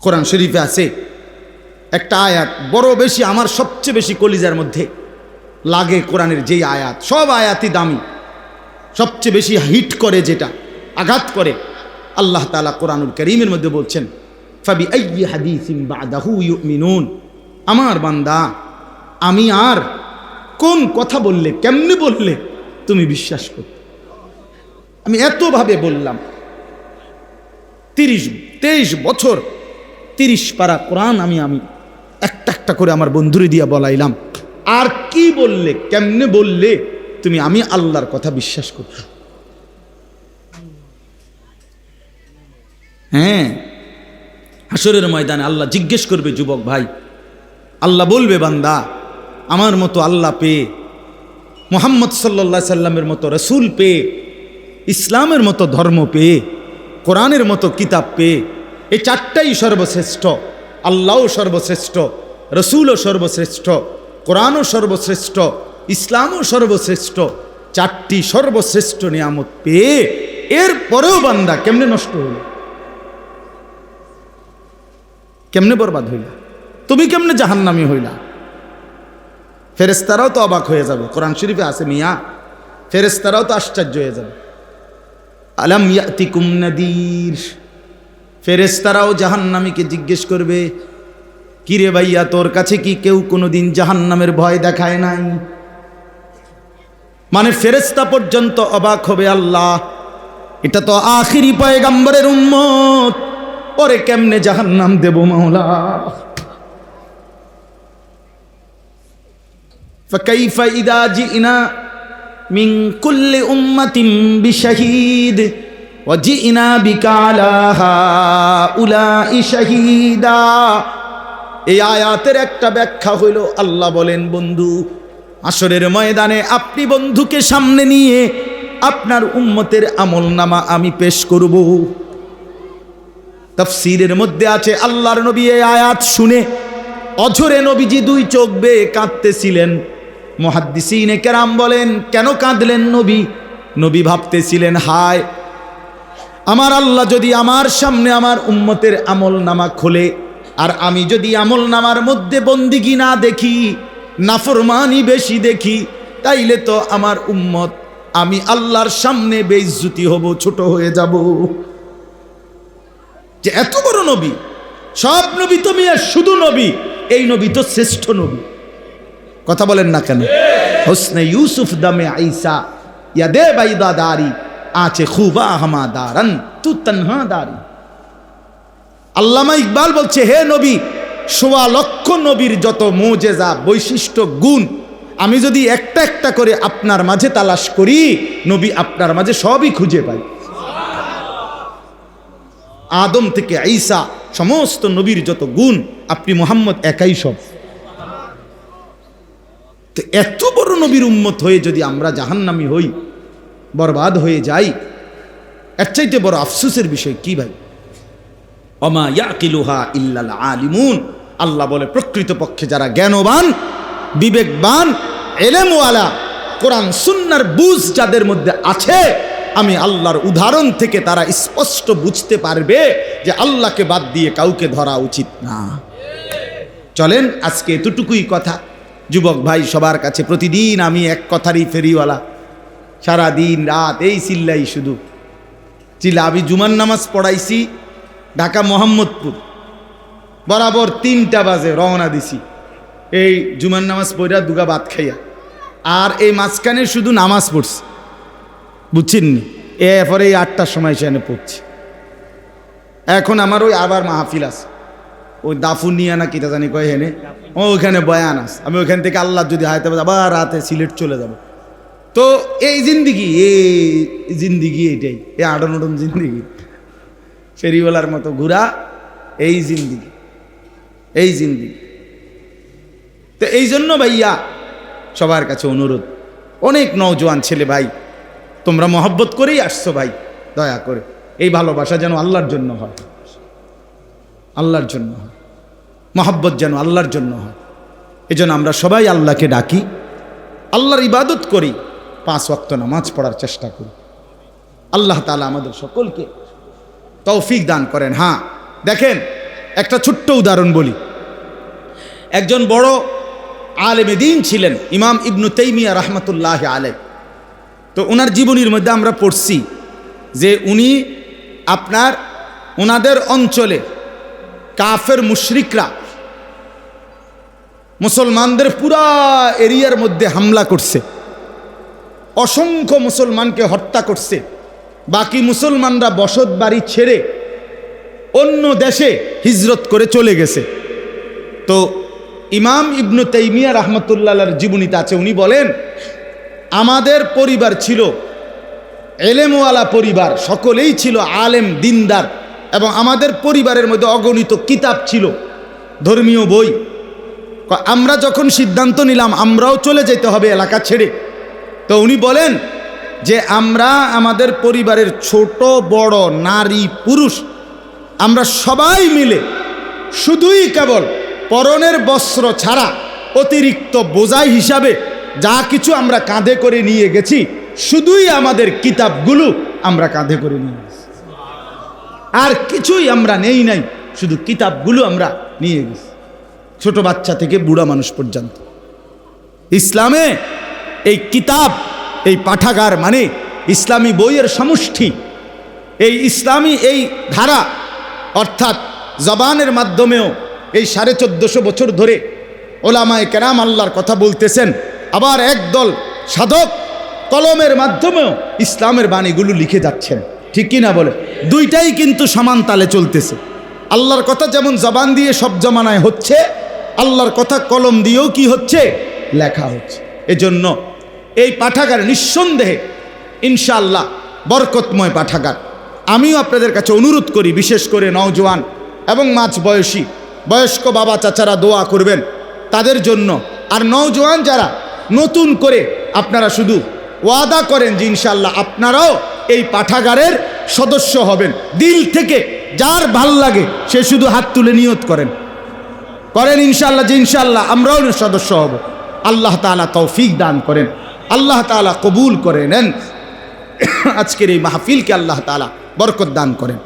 কোরআন শরীফে আছে, একটা আয়াত, বড় বেশি, আমার সবচেয়ে বেশি কলিজার মধ্যে লাগে কোরআনের যেই আয়াত, সব আয়াতই দামি। সবচেয়ে বেশি হিট করে যেটা, আঘাত করে, আল্লাহ তালা কোরআনুল করিমের মধ্যে বলছেন ফাবি ইউমিনুন। আমার বান্দা, আমি আর কোন কথা বললে, কেমনে বললে তুমি বিশ্বাস করো আমি এতভাবে বললাম, তিরিশ, তেইশ বছর তিরিশ পারা কোরআন আমি আমি একটা একটা করে আমার বন্ধুরে দিয়া বলাইলাম। আর কি বললে, কেমনে বললে, তুমি আমি আল্লাহর কথা বিশ্বাস করতে হ্যাঁ হাসরের ময়দানে আল্লাহ জিজ্ঞেস করবে, যুবক ভাই, আল্লাহ বলবে, বান্দা, আমার মতো আল্লাহ পেয়ে, মোহাম্মদ সাল্লা সাল্লামের মতো রসুল পেয়ে, ইসলামের মতো ধর্ম পেয়ে, কোরআনের মতো কিতাব পেয়ে এই চারটাই সর্বশ্রেষ্ঠ, আল্লাহও সর্বশ্রেষ্ঠ, রসুলও সর্বশ্রেষ্ঠ, কোরআনও সর্বশ্রেষ্ঠ, ইসলামও সর্বশ্রেষ্ঠ, চারটি সর্বশ্রেষ্ঠ নিয়ামত পেয়ে এর পরেও বান্দা কেমনে নষ্ট হইল? কেমনে বরবাদ হইলা? তুমি কেমনে জাহান্নামি হইলা? ফেরেস্তারাও তো অবাক হয়ে যাবে। কোরআন শরীফে আছে মিয়া ফেরেস্তারাও তো আশ্চর্য হয়ে যাবে। আলাম ইয়াতিকুম নাদির? ফেরেস্তারাও জাহান্নামীকে জিজ্ঞেস করবে কিরে ভাইয়া তোর কাছে কি কেউ কোনোদিন জাহান্নামের ভয় দেখায় নাই মানে ফেরেস্তা পর্যন্ত অবাক হবে আল্লাহ এটা তো আখিরি পয়গাম্বরের উম্মত পরে কেমনে জাহান্নাম দেব মাওলা فكيف إذا جئنا من كل أمة بشهيد ওজি ইনা শাহিদা। এই আয়াতের একটা ব্যাখ্যা হইল, আল্লাহ বলেন, বন্ধু, আসরের ময়দানে আপনি বন্ধুকে সামনে নিয়ে আপনার উম্মতের আমল নামা আমি পেশ করব। তফসিরের মধ্যে আছে, আল্লাহর নবী এই আয়াত শুনে অঝরে নবীজি দুই চোখ বেয়ে কাঁদতেছিলেন। মহাদ্দিসিনে কেরাম বলেন, কেন কাঁদলেন নবী? নবী ভাবতেছিলেন, হায় আমার আল্লাহ যদি আমার সামনে আমার উম্মতের আমল নামা খোলে আর আমি যদি আমল নামার মধ্যে বন্দিগি না দেখি নাফরমানি বেশি দেখি তাইলে তো আমার উম্মত আমি আল্লাহর সামনে বেইজ্জুতি হব ছোট হয়ে যাব। যে এত বড় নবী সব নবী তো মিয়া শুধু নবী এই নবী তো শ্রেষ্ঠ নবী। কথা বলেন না কেন? হোসনে ইউসুফ দামে আইসা ইয়া দে বাইদা দারি আছে খুবা হামা দারান তু তনহা দারি আল্লামা ইকবাল বলছে, হে নবী, সোয়া লক্ষ নবীর যত মোজেজা, বৈশিষ্ট্য, গুণ, আমি যদি একটা একটা করে আপনার মাঝে তালাশ করি, নবী আপনার মাঝে সবই খুঁজে পাই আদম থেকে আইসা সমস্ত নবীর যত গুণ, আপনি মোহাম্মদ একাই সব। তো এত বড় নবীর উম্মত হয়ে যদি আমরা জাহান্নামি হই বরবাদ হয়ে যাই এর চাইতে বড় আফসোসের বিষয় কি ভাই? অমা ইয়াকিলুহা ইল্লাল আলিমুন। আল্লাহ বলে, প্রকৃতপক্ষে যারা জ্ঞানবান, বিবেকবান, এলেমওয়ালা, কোরআন সুন্নার বুঝ যাদের মধ্যে আছে, আমি আল্লাহর উদাহরণ থেকে তারা স্পষ্ট বুঝতে পারবে যে আল্লাহকে বাদ দিয়ে কাউকে ধরা উচিত না। চলেন, আজকে এতটুকুই কথা। যুবক ভাই সবার কাছে প্রতিদিন আমি এক কথারই ফেরিওয়ালা। সারা দিন রাত এই চিল্লাই শুধু। চিল্লা, আমি জুমার নামাজ পড়াইছি ঢাকা মোহাম্মদপুর। বরাবর তিনটা বাজে রওনা দিছি। এই জুমার নামাজ পড়া, দুগা ভাত খাইয়া। আর এই মাঝখানে শুধু নামাজ পড়ছি। বুঝছেন নি? এরপরে এই আটটার সময় সেখানে পড়ছি। এখন আমার ওই আবার মাহফিল আছে। ওই দাফু দাফুনিয়া না কিটা জানি কয় হেনে ওইখানে বয়ান আছে। আমি ওইখান থেকে আল্লাহ যদি হাইতে আবার রাতে সিলেট চলে যাব। তো এই জিন্দিগি এই জিন্দিগি এটাই এই আডন আডন জিন্দিগি। ফেরিওয়ালার মতো ঘোরা, এই জিন্দিগি এই জিন্দিগি। তো এই জন্য ভাইয়া, সবার কাছে অনুরোধ, অনেক নওজোয়ান ছেলে ভাই, তোমরা মহব্বত করেই আসছো ভাই, দয়া করে। এই ভালোবাসা যেন আল্লাহর জন্য হয়। আল্লাহর জন্য হয়। মহব্বত যেন আল্লাহর জন্য হয়। এজন্য আমরা সবাই আল্লাহকে ডাকি, আল্লাহর ইবাদত করি। পাঁচ ওয়াক্ত নামাজ পড়ার চেষ্টা করি। আল্লাহ তালা আমাদের সকলকে তৌফিক দান করেন। হ্যাঁ দেখেন, একটা ছোট্ট উদাহরণ বলি। একজন বড় আলেমে দিন ছিলেন, ইমাম ইবনু তেইমিয়া রহমতুল্লাহ আলে তো ওনার জীবনীর মধ্যে আমরা পড়ছি যে উনি আপনার ওনাদের অঞ্চলে কাফের মুশরিকরা মুসলমানদের পুরা এরিয়ার মধ্যে হামলা করছে। অসংখ্য মুসলমানকে হত্যা করছে। বাকি মুসলমানরা বসত বাড়ি ছেড়ে অন্য দেশে হিজরত করে চলে গেছে। তো ইমাম ইবনু তাইমিয়া রহমতুল্লাহর জীবনীতে আছে, উনি বলেন, আমাদের পরিবার ছিল এলেমওয়ালা পরিবার, সকলেই ছিল আলেম, দিনদার এবং আমাদের পরিবারের মধ্যে অগণিত কিতাব ছিল, ধর্মীয় বই। আমরা যখন সিদ্ধান্ত নিলাম, আমরাও চলে যেতে হবে এলাকা ছেড়ে। তো উনি বলেন যে আমরা আমাদের পরিবারের ছোট, বড়, নারী, পুরুষ, আমরা সবাই মিলে শুধুই কেবল পরনের বস্ত্র ছাড়া অতিরিক্ত বোঝাই হিসাবে যা কিছু আমরা কাঁধে করে নিয়ে গেছি, শুধুই আমাদের কিতাবগুলো আমরা কাঁধে করে নিয়ে গেছি। আর কিছুই আমরা নেই নাই, শুধু কিতাবগুলো আমরা নিয়ে গেছি। ছোট বাচ্চা থেকে বুড়া মানুষ পর্যন্ত। ইসলামে এই কিতাব, এই পাঠাগার মানে ইসলামী বইয়ের সমষ্টি। এই ইসলামী এই ধারা, অর্থাৎ জবানের মাধ্যমেও এই সাড়ে চোদ্দশো বছর ধরে ওলামায় কেরাম আল্লাহর কথা বলতেছেন, আবার একদল সাধক কলমের মাধ্যমেও ইসলামের বাণীগুলো লিখে যাচ্ছেন। ঠিক কি না বলে? দুইটাই কিন্তু সমান তালে চলতেছে। আল্লাহর কথা যেমন জবান দিয়ে সব জমানায় হচ্ছে, আল্লাহর কথা কলম দিয়েও কি হচ্ছে? লেখা হচ্ছে। এজন্য এই পাঠাগার নিঃসন্দেহে ইনশাআল্লাহ বরকতময় পাঠাগার। আমিও আপনাদের কাছে অনুরোধ করি, বিশেষ করে নওজোয়ান এবং মাঝ বয়সী, বয়স্ক বাবা চাচারা দোয়া করবেন তাদের জন্য। আর নওজোয়ান যারা নতুন করে আপনারা শুধু ওয়াদা করেন যে ইনশাল্লাহ আপনারাও এই পাঠাগারের সদস্য হবেন। দিল থেকে যার ভালো লাগে সে শুধু হাত তুলে নিয়ত করেন। করেন ইনশাল্লাহ যে ইনশাল্লাহ আমরাও সদস্য হব। আল্লাহ তাআলা তৌফিক দান করেন। আল্লাহ তালা কবুল করে নেন। আজকের এই মাহফিলকে আল্লাহ তালা বরকত দান করেন।